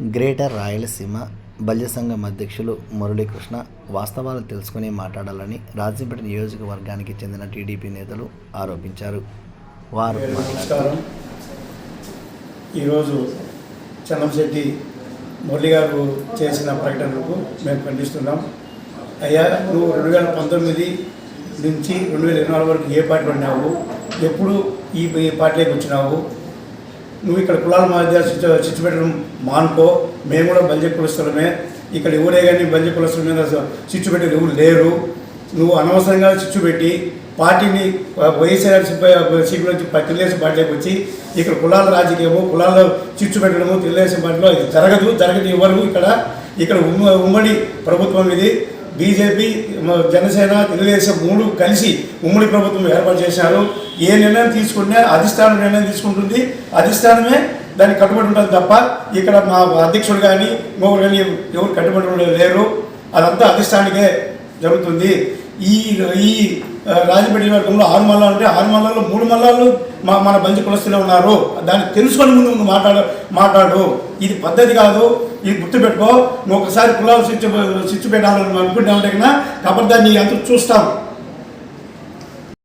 Greater Rayalaseema బల్య సంఘం అధ్యక్షులు మురళీకృష్ణ వాస్తవాలు తెలుసుకుని మాట్లాడాలని రాజంపేట నియోజకవర్గానికి చెందిన టీడీపీ నేతలు ఆరోపించారు. వారు నమస్కారం. ఈరోజు చన్నంశెట్టి మురళి గారు చేసిన ప్రకటనకు మేము ఖండిస్తున్నాం. అయ్యా నువ్వు రెండు వేల పంతొమ్మిది నుంచి రెండు వేల ఇరవై నాలుగు వరకు ఏ పార్టీ పడినావు? ఎప్పుడు ఈ ఈ పార్టీలోకి వచ్చినావు? నువ్వు ఇక్కడ కులాల మధ్య చిచ్చు పెట్టడం మానుకో. మేము కూడా బల్జ కులస్తులమే. ఇక్కడ ఎవరే కానీ బల్జ కులస్తుల మీద చిచ్చు పెట్టే ఎవరు లేరు. నువ్వు అనవసరంగా చిచ్చు పెట్టి పార్టీని వైఎస్ఆర్ సీపీ నుంచి తెలుగుదేశం పార్టీలోకి వచ్చి ఇక్కడ కులాల రాజకీయము కులాల్లో చిచ్చు పెట్టడము తెలుగుదేశం పార్టీలో ఇది జరగదు జరగదు ఎవరు ఇక్కడ. ఇక్కడ ఉమ్మ ఉమ్మడి ప్రభుత్వం ఇది. బీజేపీ జనసేన తెలుగుదేశం మూడు కలిసి ఉమ్మడి ప్రభుత్వం ఏర్పాటు చేశారు. ఏ నిర్ణయం తీసుకుంటే అధిష్టానం నిర్ణయం తీసుకుంటుంది. అధిష్టానమే దానికి కట్టుబడి ఉంటుంది తప్ప ఇక్కడ మా అధ్యక్షుడు కానీ ఇంకొకరు కానీ ఎవరు కట్టుబడి లేరు. అదంతా అధిష్టానికే జరుగుతుంది. ఈ ఈ రాజపేట వర్గంలో ఆరు మల్లాలు ఉంటే ఆరు మల్లాల్లో మూడు మల్లాలు మా మన బంధు కులస్తులే ఉన్నారు. దాన్ని తెలుసుకొని ముందు మాట్లాడ మాట్లాడు మాట్లాడు. ఇది పద్ధతి కాదు. ఇది గుర్తుపెట్టుకో నువ్వు ఒకసారి కులాలు స్విచ్ స్విచ్ పెట్టాలని అనుకుంటే కన్నా కబర్దాన్ని దాన్ని అంత చూస్తాం